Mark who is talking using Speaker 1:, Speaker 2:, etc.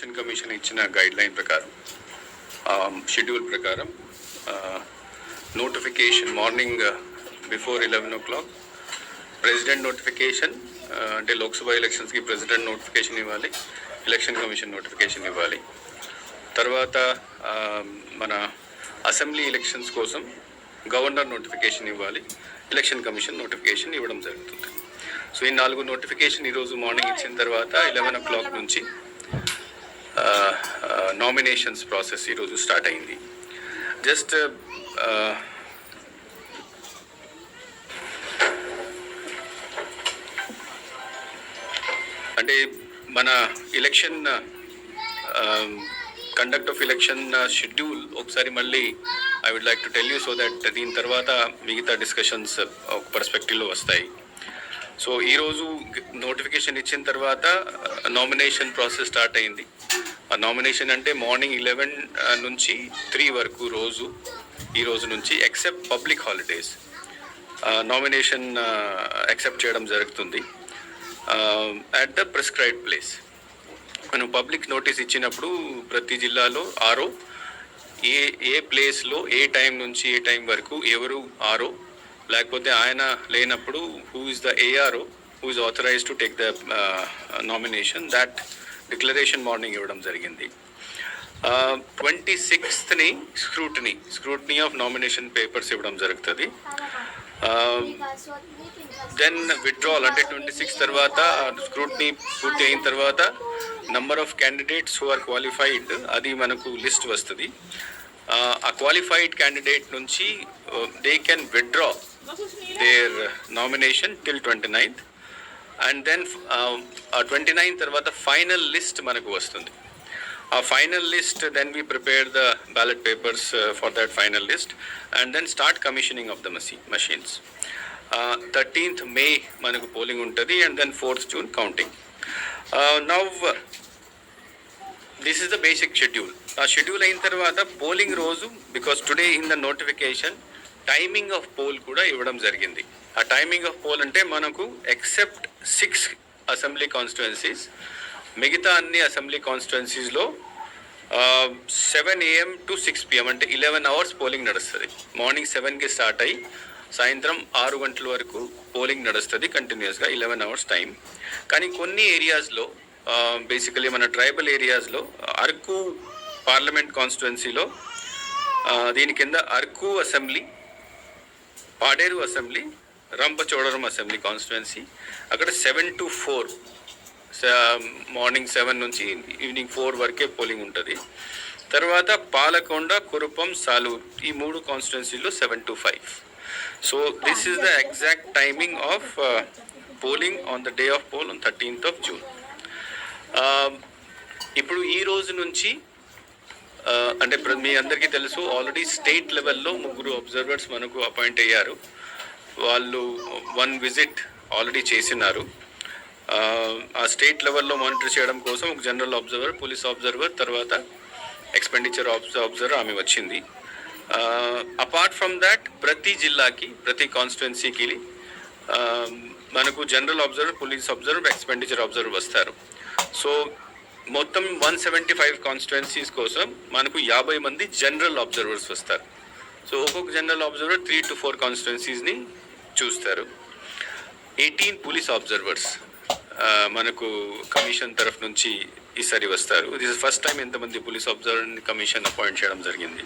Speaker 1: Election commission ఇచ్చిన guideline ప్రకారం schedule ప్రకారం notification morning before eleven o'clock president notification అంటే లోక్సభ ఎలక్షన్స్కి ప్రెసిడెంట్ నోటిఫికేషన్ ఇవ్వాలి ఎలక్షన్ కమిషన్ నోటిఫికేషన్ ఇవ్వాలి. తర్వాత మన అసెంబ్లీ ఎలక్షన్స్ కోసం గవర్నర్ నోటిఫికేషన్ ఇవ్వాలి ఎలక్షన్ కమిషన్ నోటిఫికేషన్ ఇవ్వడం జరుగుతుంది. సో ఈ నాలుగు నోటిఫికేషన్ ఈరోజు మార్నింగ్ ఇచ్చిన తర్వాత ఎలెవెన్ ఓ క్లాక్ నుంచి నామినేషన్స్ ప్రాసెస్ ఈరోజు స్టార్ట్ అయింది. జస్ట్ అంటే మన election conduct of election schedule ఒకసారి మళ్ళీ I would like to tell you so that దీని తర్వాత మిగతా డిస్కషన్స్ ఒక పర్స్పెక్టివ్లో వస్తాయి. సో ఈరోజు నోటిఫికేషన్ ఇచ్చిన తర్వాత నామినేషన్ ప్రాసెస్ స్టార్ట్ అయింది. నామినేషన్ అంటే మార్నింగ్ ఇలెవెన్ నుంచి త్రీ వరకు రోజు ఈ రోజు నుంచి except public holidays nomination accept చేయడం జరుగుతుంది. అట్ ద ప్రిస్క్రైబ్ ప్లేస్ మనం పబ్లిక్ నోటీస్ ఇచ్చినప్పుడు ప్రతి జిల్లాలో ఆరో ఏ ఏ ప్లేస్లో ఏ టైం నుంచి ఏ టైం వరకు ఎవరు ఆరో లేకపోతే ఆయన లేనప్పుడు who is the ARO who is authorize to take the nomination that declaration morning ఇవ్వడం జరిగింది. Twenty సిక్స్త్ని scrutiny scrutiny of nomination papers ఇవ్వడం జరుగుతుంది. దెన్ విత్డ్రాల్ అంటే ట్వంటీ సిక్స్ తర్వాత స్క్రూటనీ పూర్తి అయిన తర్వాత number of candidates who are qualified అది మనకు లిస్ట్ వస్తుంది. ఆ క్వాలిఫైడ్ క్యాండిడేట్ నుంచి they can withdraw their nomination till twenty ninth. And then ఆ ట్వంటీ నైన్ తర్వాత ఫైనల్ లిస్ట్ మనకు వస్తుంది. ఆ final list then we prepare the ballot papers for that final list and then start commissioning of the మసీ machines thirteenth May మనకు polling ఉంటుంది and then fourth June counting now this is the basic schedule ఆ schedule అయిన తర్వాత polling రోజు because today in the notification timing of poll కూడా ఇవ్వడం జరిగింది. ఆ టైమింగ్ ఆఫ్ పోల్ అంటే మనకు ఎక్సెప్ట్ సిక్స్ అసెంబ్లీ కాన్స్టిట్యున్సీస్ మిగతా అన్ని assembly కాన్స్టిట్యున్సీస్లో seven AM to six PM అంటే ఇలెవెన్ అవర్స్ పోలింగ్ నడుస్తుంది. మార్నింగ్ సెవెన్కి స్టార్ట్ అయ్యి సాయంత్రం ఆరు గంటల వరకు పోలింగ్ నడుస్తుంది కంటిన్యూస్గా ఇలెవెన్ అవర్స్ టైం కానీ కొన్ని ఏరియాస్లో బేసికలీ మన ట్రైబల్ ఏరియాస్లో అరకు పార్లమెంట్ కాన్స్టిట్యున్సీలో దీని కింద Araku assembly Paderu assembly Rampachodavaram assembly constituency అక్కడ seven to four morning seven నుంచి ఈవినింగ్ ఫోర్ వరకే పోలింగ్ ఉంటుంది. తర్వాత పాలకొండ కురుపం సాలూర్ ఈ మూడు కాన్స్టిట్యున్సీలో seven to five so this is the exact timing of polling on the day of poll on thirteenth of June ఇప్పుడు ఈ రోజు నుంచి uh, అంటే మీ అందరికీ తెలుసు ఆల్రెడీ స్టేట్ లెవెల్లో ముగ్గురు అబ్జర్వర్స్ మనకు అపాయింట్ అయ్యారు. వాళ్ళు వన్ విజిట్ ఆల్రెడీ చేసినారు. ఆ స్టేట్ లెవెల్లో మానిటర్ చేయడం కోసం ఒక జనరల్ అబ్జర్వర్ పోలీస్ అబ్జర్వర్ తర్వాత ఎక్స్పెండిచర్ అబ్జర్వర్ ఆమె వచ్చింది. అపార్ట్ ఫ్రమ్ దాట్ ప్రతి జిల్లాకి ప్రతి కాన్స్టిట్యున్సీకి మనకు general observer police observer expenditure observer వస్తారు. సో మొత్తం వన్ సెవెంటీ ఫైవ్ కాన్స్టిట్యున్సీస్ కోసం మనకు యాభై మంది జనరల్ అబ్జర్వర్స్ వస్తారు. సో ఒక్కొక్క general observer three to four కాన్స్టిట్యున్సీస్ని చూస్తారు. ఎయిటీన్ పోలీస్ అబ్జర్వర్స్ మనకు కమిషన్ తరఫు నుంచి ఈసారి వస్తారు. దిస్ ఫస్ట్ టైం ఎంతమంది పోలీస్ అబ్జర్వర్ కమిషన్ అపాయింట్ చేయడం జరిగింది.